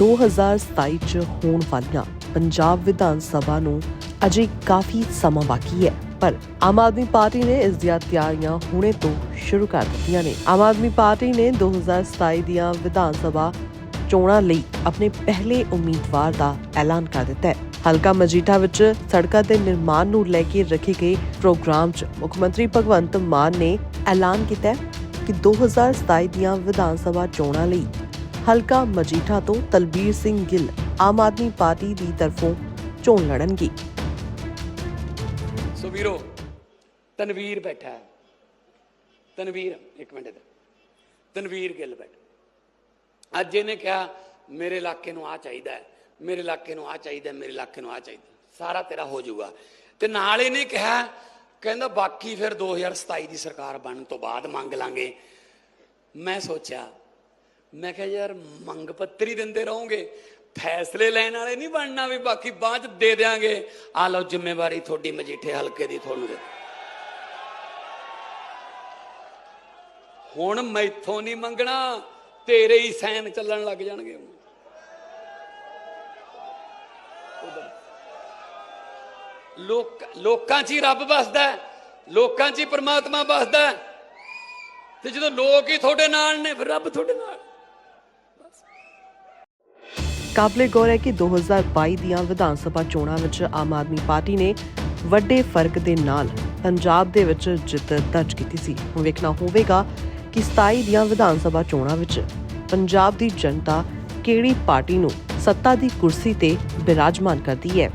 2027 ਚ ਹੋਣ ਵਾਲੀਆਂ ਪੰਜਾਬ ਵਿਧਾਨ ਸਭਾ ਨੂੰ ਅਜੇ ਕਾਫੀ ਸਮਾਂ ਬਾਕੀ ਹੈ, ਪਰ ਆਮ ਆਦਮੀ ਪਾਰਟੀ ਨੇ ਇਸ ਦੀਆਂ ਤਿਆਰੀਆਂ ਹੁਣੇ ਤੋਂ ਸ਼ੁਰੂ ਕਰ ਦਿੱਤੀਆਂ ਨੇ। ਆਮ ਆਦਮੀ ਪਾਰਟੀ ਨੇ 2027 ਦੀਆਂ ਵਿਧਾਨ ਸਭਾ ਚੋਣਾਂ ਲਈ ਆਪਣੇ ਪਹਿਲੇ ਉਮੀਦਵਾਰ ਦਾ ਐਲਾਨ ਕਰ ਦਿੱਤਾ ਹੈ। ਹਲਕਾ ਮਜੀਠਾ ਵਿੱਚ ਸੜਕਾਂ ਦੇ ਨਿਰਮਾਣ ਨੂੰ ਲੈ ਕੇ ਰੱਖੇ ਗਏ ਪ੍ਰੋਗਰਾਮ 'ਚ ਮੁੱਖ ਮੰਤਰੀ ਭਗਵੰਤ ਮਾਨ ਨੇ ਐਲਾਨ ਕੀਤਾ ਹੈ ਕਿ 2027 ਦੀਆਂ ਵਿਧਾਨ ਸਭਾ ਚੋਣਾਂ ਲਈ ਹਲਕਾ ਮਜੀਠਾ ਤੋਂ ਤਲਬੀਰ ਸਿੰਘ ਗਿੱਲ ਆਮ ਆਦਮੀ ਪਾਰਟੀ ਦੀ ਤਰਫੋਂ ਚੋਣ ਲੜਨਗੇ। ਸੋ ਵੀਰੋ, ਤਨਵੀਰ ਬੈਠਾ ਹੈ। ਤਨਵੀਰ, ਇੱਕ ਮਿੰਟ ਦੇ ਤਨਵੀਰ ਗਿੱਲ ਬੈਠ ਅੱਜ ਇਹਨੇ ਕਿਹਾ, ਮੇਰੇ ਇਲਾਕੇ ਨੂੰ ਆ ਚਾਹੀਦਾ ਹੈ, ਮੇਰੇ ਇਲਾਕੇ ਨੂੰ ਆ ਚਾਹੀਦਾ ਮੇਰੇ ਇਲਾਕੇ ਨੂੰ ਆ ਚਾਹੀਦਾ ਸਾਰਾ ਤੇਰਾ ਹੋ ਜਾਊਗਾ। ਤੇ ਨਾਲ ਇਹਨੇ ਕਿਹਾ, ਕਹਿੰਦਾ, ਬਾਕੀ ਫਿਰ 2027 ਦੀ ਸਰਕਾਰ ਬਣਨ ਤੋਂ ਬਾਅਦ ਮੰਗ ਲਾਂਗੇ। ਮੈਂ ਸੋਚਿਆ ਮੈਂ ਕਿਹਾ ਯਾਰ ਮੰਗ ਪੱਤਰੀ ਦਿੰਦੇ ਰਹੋਗੇ, ਫੈਸਲੇ ਲੈਣ ਵਾਲੇ ਨਹੀਂ ਬਣਨਾ ਵੀ ਬਾਕੀ ਬਾਅਦ ਚ ਦੇ ਦੇਾਂਗੇ ਆ ਲਓ ਜ਼ਿੰਮੇਵਾਰੀ ਤੁਹਾਡੀ, ਮਜੀਠੇ ਹਲਕੇ ਦੀ ਤੁਹਾਨੂੰ ਦੇ ਹੁਣ ਮੈਥੋਂ ਨਹੀਂ ਮੰਗਣਾ, ਤੇਰੇ ਹੀ ਸੈਨ ਚੱਲਣ ਲੱਗ ਜਾਣਗੇ। ਲੋਕ, ਲੋਕਾਂ 'ਚ ਹੀ ਰੱਬ ਵਸਦਾ ਲੋਕਾਂ 'ਚ ਹੀ ਪਰਮਾਤਮਾ ਵਸਦਾ ਤੇ ਜਦੋਂ ਲੋਕ ਹੀ ਤੁਹਾਡੇ ਨਾਲ ਨੇ, ਫਿਰ ਰੱਬ ਤੁਹਾਡੇ ਨਾਲ। ਕਾਬਲੇ ਗੌਰ ਹੈ ਕਿ 2022 ਦੀਆਂ ਵਿਧਾਨ ਸਭਾ ਚੋਣਾਂ ਵਿੱਚ ਆਮ ਆਦਮੀ ਪਾਰਟੀ ਨੇ ਵੱਡੇ ਫ਼ਰਕ ਦੇ ਨਾਲ ਪੰਜਾਬ ਦੇ ਵਿੱਚ ਜਿੱਤ ਦਰਜ ਕੀਤੀ ਸੀ। ਹੁਣ ਵੇਖਣਾ ਹੋਵੇਗਾ ਕਿ 27 ਦੀਆਂ ਵਿਧਾਨ ਸਭਾ ਚੋਣਾਂ ਵਿੱਚ ਪੰਜਾਬ ਦੀ ਜਨਤਾ ਕਿਹੜੀ ਪਾਰਟੀ ਨੂੰ ਸੱਤਾ ਦੀ ਕੁਰਸੀ ਤੇ ਬਿਰਾਜਮਾਨ ਕਰਦੀ ਹੈ।